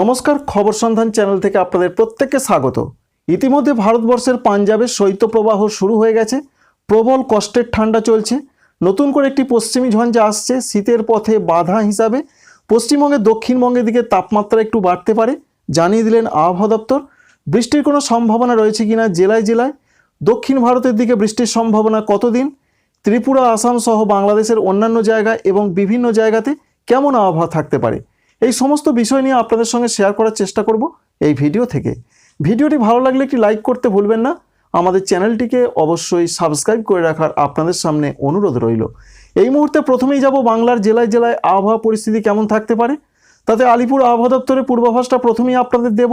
নমস্কার, খবর সন্ধান চ্যানেল থেকে আপনাদের প্রত্যেককে স্বাগত। ইতিমধ্যে ভারতবর্ষের পাঞ্জাবে শৈত্যপ্রবাহ শুরু হয়ে গেছে, প্রবল কষ্টের ঠান্ডা চলছে। নতুন করে একটি পশ্চিমী ঝঞ্ঝা আসছে, শীতের পথে বাধা হিসাবে। পশ্চিমবঙ্গে দক্ষিণবঙ্গের দিকে তাপমাত্রা একটু বাড়তে পারে, জানিয়ে দিলেন আবহাওয়া দপ্তর। বৃষ্টির কোনো সম্ভাবনা রয়েছে কিনা জেলায় জেলায়? দক্ষিণ ভারতের দিকে বৃষ্টির সম্ভাবনা কতদিন? ত্রিপুরা, আসাম সহ বাংলাদেশের অন্যান্য জায়গায় এবং বিভিন্ন জায়গাতে কেমন আবহাওয়া থাকতে পারে? এই সমস্ত বিষয় নিয়ে আপনাদের সঙ্গে শেয়ার করার চেষ্টা করব এই ভিডিও থেকে। ভিডিওটি ভালো লাগলে একটি লাইক করতে ভুলবেন না। আমাদের চ্যানেলটিকে অবশ্যই সাবস্ক্রাইব করে রাখার আপনাদের সামনে অনুরোধ রইল। এই মুহূর্তে প্রথমেই যাব বাংলার জেলায় জেলায় আবহাওয়া পরিস্থিতি কেমন থাকতে পারে? তাতে আলিপুর আবহাওয়া দপ্তরের পূর্বাভাসটা প্রথমেই আপনাদের দেব।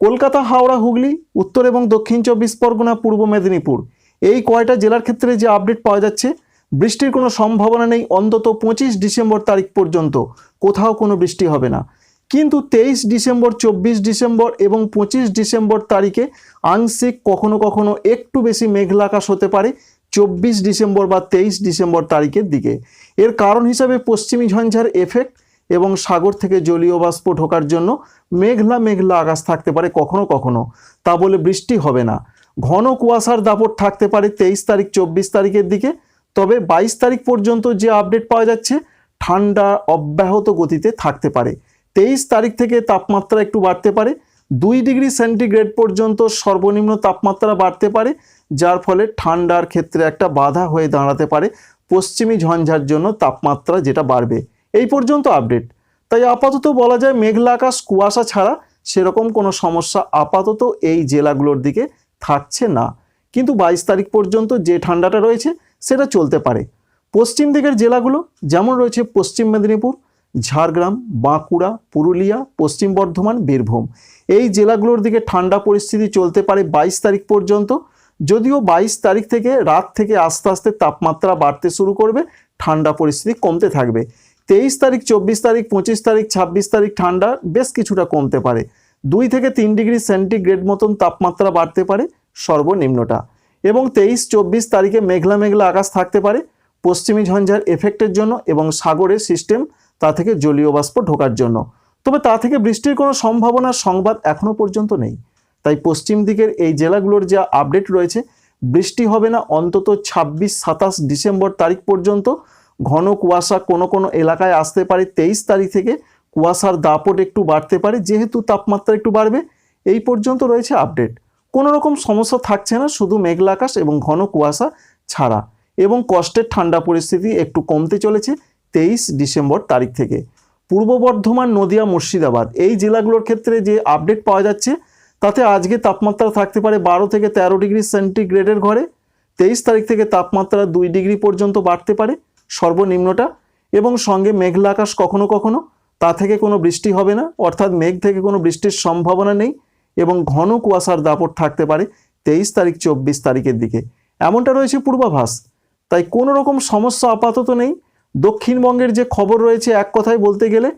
কলকাতা, হাওড়া, হুগলি, উত্তর এবং দক্ষিণ চব্বিশ পরগনা, পূর্ব মেদিনীপুর। এই কয়টা জেলার ক্ষেত্রে যে আপডেট পাওয়া যাচ্ছে বৃষ্টির কোনো সম্ভাবনা নেই, অন্তত পঁচিশ ডিসেম্বর তারিখ পর্যন্ত। কোথাও কোনো বৃষ্টি হবে না। কিন্তু তেইশ ডিসেম্বর, চব্বিশ ডিসেম্বর এবং পঁচিশ ডিসেম্বর তারিখে আংশিক কখনো কখনো একটু বেশি মেঘলা আকাশ হতে পারে চব্বিশ ডিসেম্বর বা তেইশ ডিসেম্বর তারিখের দিকে। এর কারণ হিসাবে পশ্চিমী ঝঞ্ঝার এফেক্ট এবং সাগর থেকে জলীয় বাষ্প ঢোকার জন্য মেঘলা মেঘলা আকাশ থাকতে পারে কখনো কখনো। তা বলে বৃষ্টি হবে না। ঘন কুয়াশার দাপট থাকতে পারে তেইশ তারিখ, চব্বিশ তারিখের দিকে। তবে বাইশ তারিখ পর্যন্ত যে আপডেট পাওয়া যাচ্ছে, ঠান্ডা অব্যাহত গতিতে থাকতে পারে। তেইশ তারিখ থেকে তাপমাত্রা একটু বাড়তে পারে। দুই ডিগ্রি সেন্টিগ্রেড পর্যন্ত সর্বনিম্ন তাপমাত্রা বাড়তে পারে, যার ফলে ঠান্ডার ক্ষেত্রে একটা বাধা হয়ে দাঁড়াতে পারে। পশ্চিমী ঝঞ্ঝার জন্য তাপমাত্রা যেটা বাড়বে। এই পর্যন্ত আপডেট। তাই আপাতত বলা যায় মেঘলা আকাশ, কুয়াশা ছাড়া সেরকম কোনো সমস্যা আপাতত এই জেলাগুলোর দিকে থাকছে না। কিন্তু বাইশ তারিখ পর্যন্ত যে ঠান্ডাটা রয়েছে সেটা চলতে পারে। পশ্চিম দিকের জেলাগুলো যেমন রয়েছে পশ্চিম মেদিনীপুর, ঝাড়গ্রাম, বাঁকুড়া, পুরুলিয়া, পশ্চিম বর্ধমান, বীরভূম। এই জেলাগুলোর দিকে ঠান্ডা পরিস্থিতি চলতে পারে বাইশ তারিখ পর্যন্ত। যদিও বাইশ তারিখ থেকে রাত থেকে আস্তে আস্তে তাপমাত্রা বাড়তে শুরু করবে, ঠান্ডা পরিস্থিতি কমতে থাকবে। তেইশ তারিখ, চব্বিশ তারিখ, পঁচিশ তারিখ, ছাব্বিশ তারিখ ঠান্ডা বেশ কিছুটা কমতে পারে। দুই থেকে তিন ডিগ্রি সেন্টিগ্রেড মতন তাপমাত্রা বাড়তে পারে সর্বনিম্নটা। এবং তেইশ, চব্বিশ তারিখে মেঘলা মেঘলা আকাশ থাকতে পারে। পশ্চিমী ঝঞ্ঝার এফেক্টের জন্য এবং সাগরের সিস্টেম তা থেকে জলীয় বাষ্প ঢোকার জন্য। তবে তা থেকে বৃষ্টির কোনো সম্ভাবনার সংবাদ এখনও পর্যন্ত নেই। তাই পশ্চিম দিকের এই জেলাগুলোর যা আপডেট রয়েছে, বৃষ্টি হবে না অন্তত ছাব্বিশ, সাতাশ ডিসেম্বর তারিখ পর্যন্ত। ঘন কুয়াশা কোনো কোনো এলাকায় আসতে পারে। তেইশ তারিখ থেকে কুয়াশার দাপট একটু বাড়তে পারে, যেহেতু তাপমাত্রা একটু বাড়বে। এই পর্যন্ত রয়েছে আপডেট কোনো রকম সমস্যা থাকছে না, শুধু মেঘলা আকাশ এবং ঘন কুয়াশা ছাড়া। এবং কষ্টের ঠান্ডা পরিস্থিতি একটু কমতে চলেছে তেইশ ডিসেম্বর তারিখ থেকে। পূর্ব বর্ধমান, নদিয়া, মুর্শিদাবাদ এই জেলাগুলোর ক্ষেত্রে যে আপডেট পাওয়া যাচ্ছে, তাতে আজকে তাপমাত্রা থাকতে পারে বারো থেকে তেরো ডিগ্রি সেন্টিগ্রেডের ঘরে। তেইশ তারিখ থেকে তাপমাত্রা দুই ডিগ্রি পর্যন্ত বাড়তে পারে সর্বনিম্নটা। এবং সঙ্গে মেঘলা আকাশ কখনো কখনো, তা থেকে কোনো বৃষ্টি হবে না, অর্থাৎ মেঘ থেকে কোনো বৃষ্টির সম্ভাবনা নেই। এবং ঘন কুয়াশার দাপট থাকতে পারে তেইশ তারিখ, চব্বিশ তারিখের দিকে। এমনটা রয়েছে পূর্বাভাস। তাই কোনো রকম সমস্যা আপাতত নেই। দক্ষিণবঙ্গের যে খবর রয়েছে এক কথায় বলতে গেলে,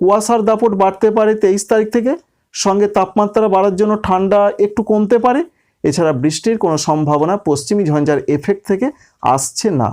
কুয়াশার দাপট বাড়তে পারে তেইশ তারিখ থেকে। সঙ্গে তাপমাত্রা বাড়ার জন্য ঠান্ডা একটু কমতে পারে। এছাড়া বৃষ্টির কোনো সম্ভাবনা পশ্চিমী ঝঞ্ঝার এফেক্ট থেকে আসছে না।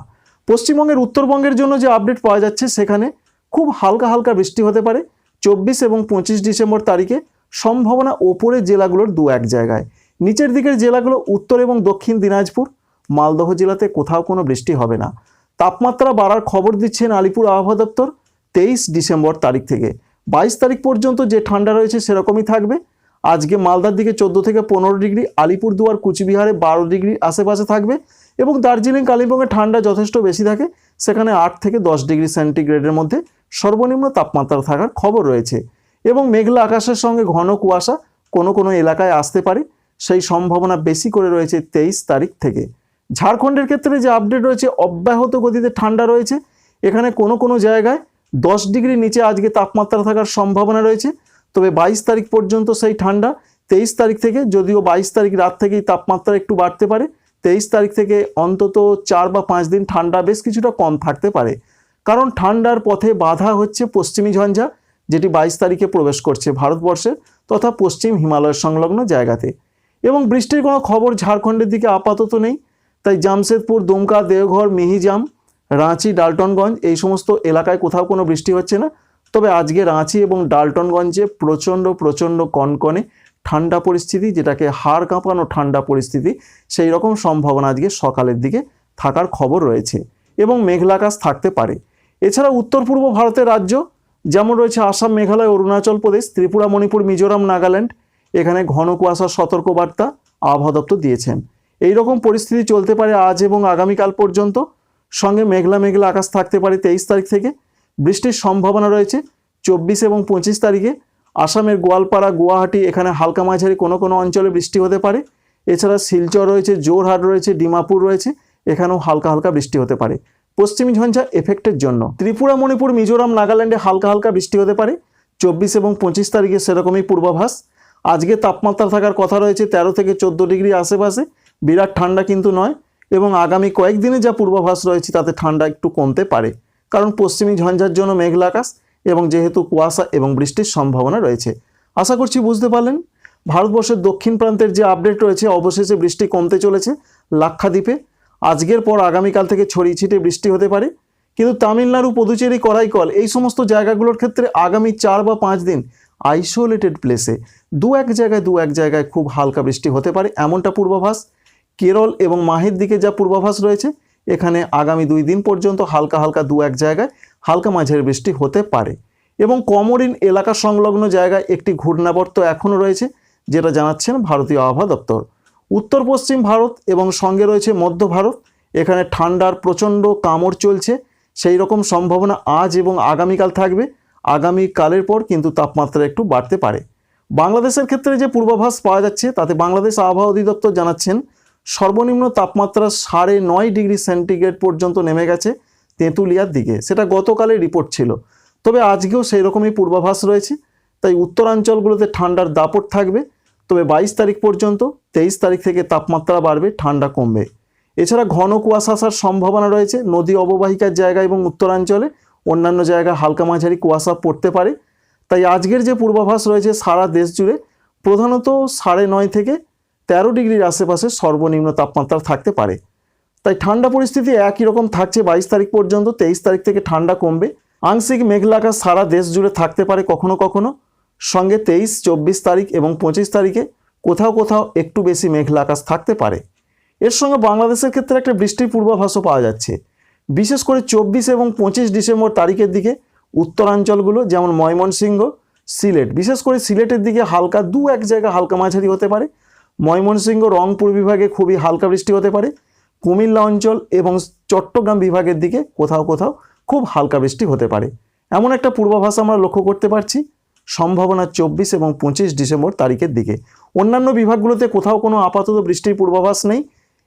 পশ্চিমবঙ্গের উত্তরবঙ্গের জন্য যে আপডেট পাওয়া যাচ্ছে সেখানে খুব হালকা হালকা বৃষ্টি হতে পারে। চব্বিশ এবং পঁচিশ ডিসেম্বর তারিখে সম্ভাবনা ওপরের জেলাগুলোর দু এক জায়গায়। নিচের দিকের জেলাগুলো উত্তর এবং দক্ষিণ দিনাজপুর, মালদহ জেলাতে কোথাও কোনো বৃষ্টি হবে না। তাপমাত্রা বাড়ার খবর দিচ্ছেন আলিপুর আবহাওয়া দপ্তর তেইশ ডিসেম্বর তারিখ থেকে। বাইশ তারিখ পর্যন্ত যে ঠান্ডা রয়েছে সেরকমই থাকবে। আজকে মালদার দিকে চোদ্দ থেকে পনেরো ডিগ্রি, আলিপুরদুয়ার, কুচবিহারে বারো ডিগ্রি আশেপাশে থাকবে এবং দার্জিলিং, কালিম্পংয়ে ঠান্ডা যথেষ্ট বেশি থাকে। সেখানে আট থেকে দশ ডিগ্রি সেন্টিগ্রেডের মধ্যে সর্বনিম্ন তাপমাত্রা থাকার খবর রয়েছে। এবং মেঘলা আকাশের সঙ্গে ঘন কুয়াশা কোনো কোনো এলাকায় আসতে পারে। সেই সম্ভাবনা বেশি করে রয়েছে তেইশ তারিখ থেকে। ঝাড়খণ্ডের ক্ষেত্রে যে আপডেট রয়েছে, অব্যাহত গতিতে ঠান্ডা রয়েছে। এখানে কোনো কোনো জায়গায় দশ ডিগ্রি নিচে আজকে তাপমাত্রা থাকার সম্ভাবনা রয়েছে। তবে বাইশ তারিখ পর্যন্ত সেই ঠান্ডা। তেইশ তারিখ থেকে, যদিও বাইশ তারিখ রাত থেকেই তাপমাত্রা একটু বাড়তে পারে, তেইশ তারিখ থেকে অন্তত চার বা পাঁচ দিন ঠান্ডা বেশ কিছুটা কম থাকতে পারে। কারণ ঠান্ডার পথে বাধা হচ্ছে পশ্চিমী ঝঞ্ঝা। যেটি বাইশ তারিখে প্রবেশ করছে ভারতবর্ষে তথা পশ্চিম হিমালয়ের সংলগ্ন জায়গাতে। এবং বৃষ্টির কোনো খবর ঝাড়খণ্ডের দিকে আপাতত নেই। তাই জামশেদপুর, দুমকা, দেওঘর, মিহিজাম, রাঁচি, ডালটনগঞ্জ এই সমস্ত এলাকায় কোথাও কোনো বৃষ্টি হচ্ছে না। তবে আজকে রাঁচি এবং ডালটনগঞ্জে প্রচণ্ড প্রচণ্ড কনকনে ঠান্ডা পরিস্থিতি, যেটাকে হাড় কাঁপানো ঠান্ডা পরিস্থিতি, সেই রকম সম্ভাবনা আজকে সকালের দিকে থাকার খবর রয়েছে এবং মেঘলা আকাশ থাকতে পারে। এছাড়া উত্তর পূর্ব ভারতের রাজ্য যেমন রয়েছে আসাম, মেঘালয়, অরুণাচল প্রদেশ, ত্রিপুরা, মণিপুর, মিজোরাম, নাগাল্যান্ড। এখানে ঘন কুয়াশার সতর্কবার্তা আবহাওয়া দপ্তর দিয়েছেন। এই রকম পরিস্থিতি চলতে পারে আজ এবং আগামীকাল পর্যন্ত। সঙ্গে মেঘলা মেঘলা আকাশ থাকতে পারে তেইশ তারিখ থেকে। বৃষ্টির সম্ভাবনা রয়েছে চব্বিশ এবং পঁচিশ তারিখে। আসামের গোয়ালপাড়া, গুয়াহাটি এখানে হালকা মাঝারি কোনো কোনো অঞ্চলে বৃষ্টি হতে পারে। এছাড়া শিলচর রয়েছে জোরহাট রয়েছে, ডিমাপুর রয়েছে। এখানেও হালকা হালকা বৃষ্টি হতে পারে। পশ্চিমী ঝঞ্ঝা এফেক্টের জন্য। ত্রিপুরা, মণিপুর, মিজোরাম, নাগাল্যান্ডে হালকা হালকা বৃষ্টি হতে পারে। চব্বিশ এবং পঁচিশ তারিখে সেরকমই পূর্বাভাস। আজকে তাপমাত্রা থাকার কথা রয়েছে তেরো থেকে চোদ্দ ডিগ্রি আশেপাশে। বিরাট ঠান্ডা কিন্তু নয় এবং আগামী কয়েকদিনে যা পূর্বাভাস রয়েছে তাতে ঠান্ডা একটু কমতে পারে। কারণ পশ্চিমী ঝঞ্ঝার জন্য মেঘলা আকাশ এবং যেহেতু কুয়াশা এবং বৃষ্টির সম্ভাবনা রয়েছে। আশা করছি বুঝতে পারলেন। ভারতবর্ষের দক্ষিণ প্রান্তের যে আপডেট রয়েছে, অবশেষে বৃষ্টি কমতে চলেছে লাক্ষাদ্বীপে। আজকের পর আগামীকাল থেকে ছড়িয়ে ছিটিয়ে বৃষ্টি হতে পারে। কিন্তু তামিলনাড়ু, পুদুচেরি, করাইকল এই সমস্ত জায়গাগুলোর ক্ষেত্রে আগামী চার বা পাঁচ দিন আইসোলেটেড প্লেসে দু এক জায়গায় দু এক জায়গায় খুব হালকা বৃষ্টি হতে পারে, এমনটা পূর্বাভাস। কেরল এবং মাহের দিকে যা পূর্বাভাস রয়েছে, এখানে আগামী দুই দিন পর্যন্ত হালকা হালকা দু এক জায়গায় হালকা মাঝের বৃষ্টি হতে পারে। এবং কমরিন এলাকা সংলগ্ন জায়গায় একটি ঘূর্ণাবর্ত এখনও রয়েছে, যেটা জানাচ্ছেন ভারতীয় আবহাওয়া দপ্তর। উত্তর পশ্চিম ভারত এবং সঙ্গে রয়েছে মধ্য ভারত। এখানে ঠান্ডার প্রচণ্ড কামড় চলছে। সেই রকম সম্ভাবনা আজ এবং আগামীকাল থাকবে। আগামীকালের পর কিন্তু তাপমাত্রা একটু বাড়তে পারে। বাংলাদেশের ক্ষেত্রে যে পূর্বাভাস পাওয়া যাচ্ছে, তাতে বাংলাদেশ আবহাওয়া অধিদপ্তর জানাচ্ছেন, সর্বনিম্ন তাপমাত্রা সাড়ে নয় ডিগ্রি সেন্টিগ্রেড পর্যন্ত নেমে গেছে তেঁতুলিয়ার দিকে। সেটা গতকালের রিপোর্ট ছিল। তবে আজকেও সেই রকমই পূর্বাভাস রয়েছে। তাই উত্তরাঞ্চলগুলোতে ঠান্ডার দাপট থাকবে। তবে বাইশ তারিখ পর্যন্ত তেইশ তারিখ থেকে তাপমাত্রা বাড়বে, ঠান্ডা কমবে। এছাড়া ঘন কুয়াশা আসার সম্ভাবনা রয়েছে। নদী অববাহিকার জায়গা এবং উত্তরাঞ্চলে অন্যান্য জায়গায় হালকা মাঝারি কুয়াশা পড়তে পারে। তাই আজকের যে পূর্বাভাস রয়েছে সারা দেশ জুড়ে, প্রধানত সাড়ে নয় থেকে তেরো ডিগ্রির আশেপাশে সর্বনিম্ন তাপমাত্রা থাকতে পারে। তাই ঠান্ডা পরিস্থিতি একই রকম থাকছে বাইশ তারিখ পর্যন্ত, তেইশ তারিখ থেকে ঠান্ডা কমবে। আংশিক মেঘলা আকাশ সারা দেশ জুড়ে থাকতে পারে কখনো কখনো। সঙ্গে তেইশ, চব্বিশ তারিখ এবং পঁচিশ তারিখে কোথাও কোথাও একটু বেশি মেঘলা আকাশ থাকতে পারে। এর সঙ্গে বাংলাদেশের ক্ষেত্রে একটা বৃষ্টির পূর্বাভাসও পাওয়া যাচ্ছে। বিশেষ করে চব্বিশ এবং পঁচিশ ডিসেম্বর তারিখের দিকে উত্তরাঞ্চলগুলো, যেমন ময়মনসিংহ, সিলেট, বিশেষ করে সিলেটের দিকে হালকা দু এক জায়গা হালকা মাঝারি হতে পারে। ময়মনসিংহ, রংপুর বিভাগে খুবই হালকা বৃষ্টি হতে পারে। কুমিল্লা অঞ্চল এবং চট্টগ্রাম বিভাগের দিকে কোথাও কোথাও খুব হালকা বৃষ্টি হতে পারে। এমন একটা পূর্বাভাস আমরা লক্ষ্য করতে পারছি। সম্ভাবনা চব্বিশ এবং পঁচিশ ডিসেম্বর তারিখের দিকে। অন্যান্য বিভাগগুলোতে কোথাও কোনো আপাতত বৃষ্টির পূর্বাভাস নেই।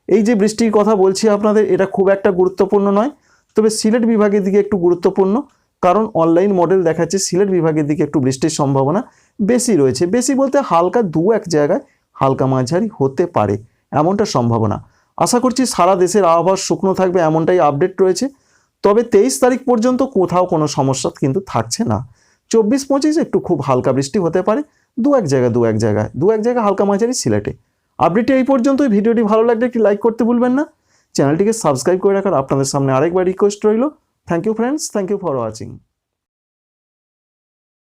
এই যে বৃষ্টির কথা বলছি আপনাদের, এটা খুব একটা গুরুত্বপূর্ণ নয়। তবে সিলেট বিভাগের দিকে একটু গুরুত্বপূর্ণ, কারণ অনলাইন মডেল দেখাচ্ছে সিলেট বিভাগের দিকে একটু বৃষ্টির সম্ভাবনা বেশি রয়েছে। বেশি বলতে হালকা দু এক জায়গায় হালকা মাঝারি হতে পারে এমনটা সম্ভাবনা। আশা করছি সারা দেশের আবহাওয়া শুকনো থাকবে এমনটাই আপডেট রয়েছে। তবে তেইশ তারিখ পর্যন্ত কোথাও কোনো সমস্যা কিন্তু থাকছে না। চব্বিশ পঁচিশ একটু খুব হালকা বৃষ্টি হতে পারে, দু এক জায়গায়, দু এক জায়গায়, দু এক জায়গায় হালকা মাঝারি সিলেটে। আপডেটটি এই পর্যন্তই, ভিডিওটি ভালো লাগলে একটি লাইক করতে ভুলবেন না। চ্যানেলটিকে সাবস্ক্রাইব করে রাখার আপনাদের সামনে আরেকবার রিকোয়েস্ট রইল। Thank you friends thank you for watching